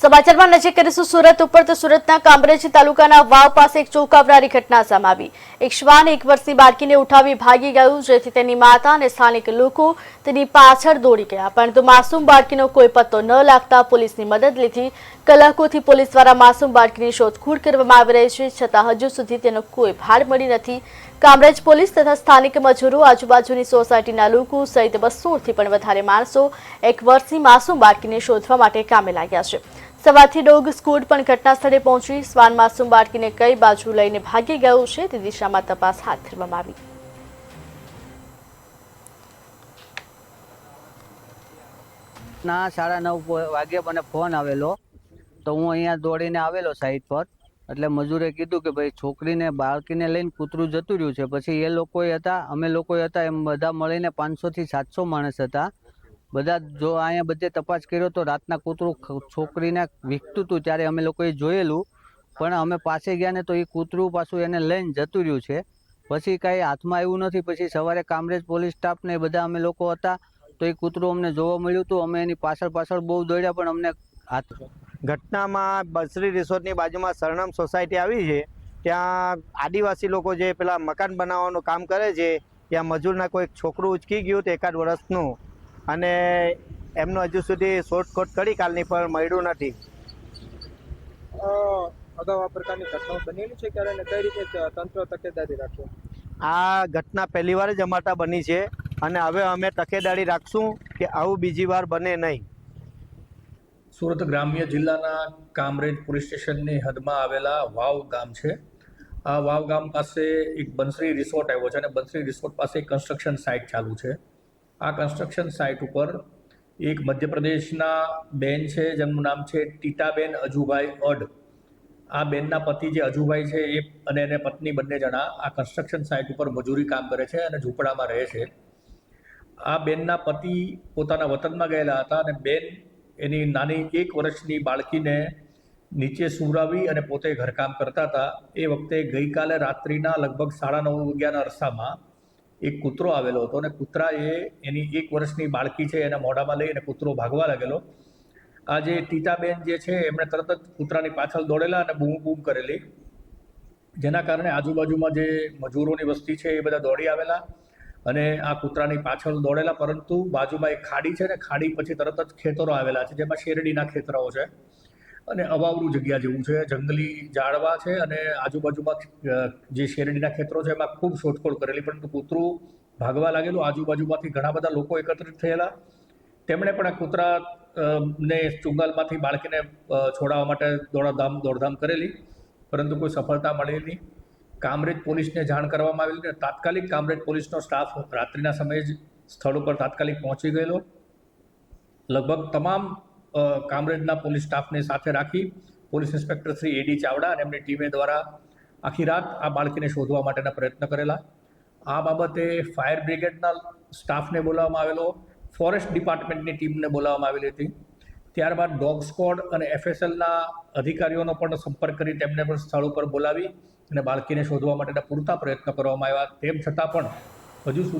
સમાચારમાં નજીક કરીશું સુરત ઉપર તો સુરતના કામરેજ તાલુકાના વાવ પાસે એક ચોંકાવનારી ઘટના સામે એક શ્વાન એક વર્ષની બાળકીને ઉઠાવી ભાગી ગયું, જેથી તેની માતા અને સ્થાનિક લોકો તેની પાછળ દોડી ગયા. પરંતુ માસૂમ બાળકીનો કોઈ પત્તો ન લાગતા પોલીસની મદદ લીધી. કલાકોથી પોલીસ દ્વારા માસૂમ બાળકીની શોધખોળ કરવામાં આવી રહી છે, છતાં હજુ સુધી તેનો કોઈ ભાડ મળી નથી. કામરેજ પોલીસ તથા સ્થાનિક મજૂરો, આજુબાજુની સોસાયટીના લોકો સહિત બસોથી પણ વધારે માણસો એક વર્ષની માસૂમ બાળકીને શોધવા માટે કામે લાગ્યા છે. સવારથી ડોગ સ્કૂડ પણ ઘટના સ્થળે પહોંચી શ્વાન માસૂમ બાળકીને કઈ બાજુ લઈને ભાગી ગયું છે તે દિશામાં તપાસ હાથ ધરવામાં આવી. ના, સાડા નવ વાગે મને ફોન આવેલો. તો હું અહીંયા દોડીને આવેલો સાઈડ પર. એટલે મજૂરે કીધું કે ભાઈ, છોકરીને, બાળકીને લઈને કૂતરું જતું રહ્યું છે. પછી એ લોકોએ હતા, અમે લોકોએ હતા, એમ બધા મળીને પાંચસોથી સાતસો માણસ હતા. બધા જો અહીંયા બધે તપાસ કર્યો તો રાતના કૂતરું છોકરીને વીખતું હતું ત્યારે અમે લોકોએ જોયેલું. પણ અમે પાસે ગયા ને તો એ કૂતરું પાછું એને લઈને જતું રહ્યું છે. પછી કાંઈ હાથમાં આવ્યું નથી. પછી સવારે કામરેજ પોલીસ સ્ટાફ ને બધા અમે લોકો હતા. તો એ કૂતરું અમને જોવા મળ્યું હતું અમે એની પાછળ પાછળ બહુ દોડ્યા, પણ અમને હાથ ઘટનામાં બસરી રિસોર્ટની બાજુમાં સરનામ સોસાયટી આવી છે. ત્યાં આદિવાસી લોકો જે પેલા મકાન બનાવવાનું કામ કરે છે, ત્યાં મજૂરના કોઈ છોકરું ઉચકી ગયું હતું એકાદ વર્ષનું. અને એમનું હજુ સુધી શોધખોળ કરી કાલની પણ મળ્યું નથી. અગાઉ આ પ્રકારની ઘટનાઓ બનેલી છે ક્યારે અને કઈ રીતે તંત્ર તકેદારી રાખ્યો આ ઘટના પહેલી વાર જ અમારતા બની છે અને હવે અમે તકેદારી રાખશું કે આવું બીજી વાર બને નહીં. સુરત ગ્રામ્ય જિલ્લાના કામરેજ પોલીસ સ્ટેશનની હદમાં આવેલા વાવ ગામ છે. આ વાવ ગામ પાસે એક બંસરી રિસોર્ટ આવ્યો છે અને બંસરી રિસોર્ટ પાસે કન્સ્ટ્રક્શન સાઇટ ચાલુ છે. આ કન્સ્ટ્રક્શન સાઇટ ઉપર એક મધ્યપ્રદેશના બેન છે, જેમનું નામ છે ટીટાબેન અજુભાઈ અડ આ બેનના પતિ જે અજુભાઈ છે, એ અને એને પત્ની બંને જણા આ કન્સ્ટ્રક્શન સાઇટ ઉપર મજૂરી કામ કરે છે અને ઝૂંપડામાં રહે છે. આ બેનના પતિ પોતાના વતનમાં ગયેલા હતા અને બેન એની નાની એક વર્ષની બાળકીને નીચે સુવડાવી અને પોતે ઘરકામ કરતા હતા. એ વખતે ગઈકાલે રાત્રિના લગભગ સાડા નવ વાગ્યાના અરસામાં એક કૂતરો આવેલો હતો અને કૂતરાએ એની એક વર્ષની બાળકી છે એના મોઢામાં લઈ અને કૂતરો ભાગવા લાગેલો. આ જે ટીટાબેન જે છે, એમણે તરત જ કૂતરાની પાછળ દોડેલા અને બૂમ બૂમ કરેલી. જેના કારણે આજુબાજુમાં જે મજૂરોની વસ્તી છે એ બધા દોડી આવેલા અને આ કૂતરાની પાછળ દોડેલા, પરંતુ બાજુમાં એક ખાડી છે ને ખાડી પછી તરત જ ખેતરો આવેલા છે, જેમાં શેરડીના ખેતરાઓ છે. અને અવાવરું જગ્યા જેવું છે. જંગલી ઝાડવા છે અને આજુબાજુમાં જે શેરડીના ખેતરો છે એમાં ખૂબ શોધખોળ કરેલી. પરંતુ કૂતરું ભાગવા લાગેલું. આજુબાજુમાંથી ઘણા બધા લોકો એકત્રિત થયેલા. તેમણે પણ આ કૂતરા ને ચુંગાલમાંથી બાળકીને છોડાવવા માટે દોડાધામ, દોડધામ કરેલી. પરંતુ કોઈ સફળતા મળેલી નહીં. કામરેજ પોલીસને જાણ કરવામાં આવેલી અને તાત્કાલિક કામરેજ પોલીસનો સ્ટાફ રાત્રિના સમયે જ સ્થળ ઉપર તાત્કાલિક પહોંચી ગયેલો. લગભગ તમામ કામરેજના પોલીસ સ્ટાફને સાથે રાખી police inspector Shri A D Chavda અને એમની ટીમે દ્વારા આખી રાત આ બાળકીને શોધવા માટેના પ્રયત્ન કરેલા. આ બાબતે ફાયર બ્રિગેડના સ્ટાફને બોલાવવામાં આવેલો, ફોરેસ્ટ ડિપાર્ટમેન્ટની ટીમને બોલાવવામાં આવેલી હતી. ત્યારબાદ ડોગ સ્કોડ અને એફએસએલના અધિકારીઓનો પણ સંપર્ક કરી તેમને પણ સ્થળ ઉપર બોલાવી અને બાળકીને શોધવા માટેના પૂરતા પ્રયત્ન કરવામાં આવ્યા. તેમ છતાં પણ હજુ સુધી